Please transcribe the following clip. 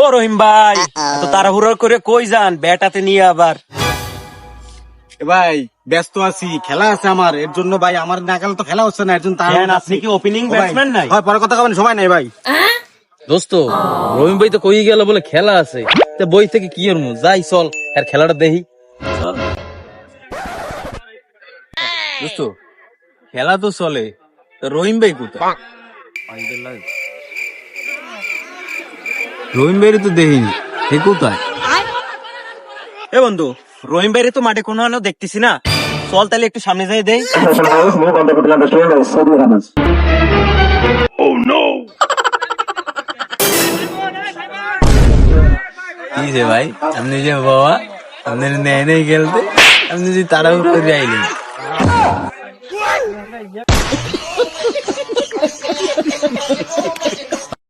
ও রহিম ভাই এত তাড়াহুড়ো করে কই যান? ব্যাটাতে নিয়ে আবার। ভাই ব্যস্ত আছি খেলা আছে আমার। এর জন্য ভাই আমার নাগাল তো খেলা হচ্ছে না এর জন্য তার আপনি কি opening batsman নাই? হয় পরে কথা কবেন সময় নাই ভাই। দোস্ত রহিম ভাই তো কই গেল বলে খেলা আছে। তা বই থেকে কি করব যাই চল আর খেলাটা দেখি। দোস্ত খেলা তো চলে। তো রহিম ভাই কোথায়? রহিম ভাই তো দেখিনি। এ কোথায়? এ বন্ধু রহিম ভাইরে তো মাঠে কোনো আনো দেখতেছি না। চল তাহলে একটু সামনে যাই দেই. কি যে ভাই আপনি যে বাবা আপনি নেই নেই খেলতে আপনি যে তাড়াহুড়ো করে যাইলেন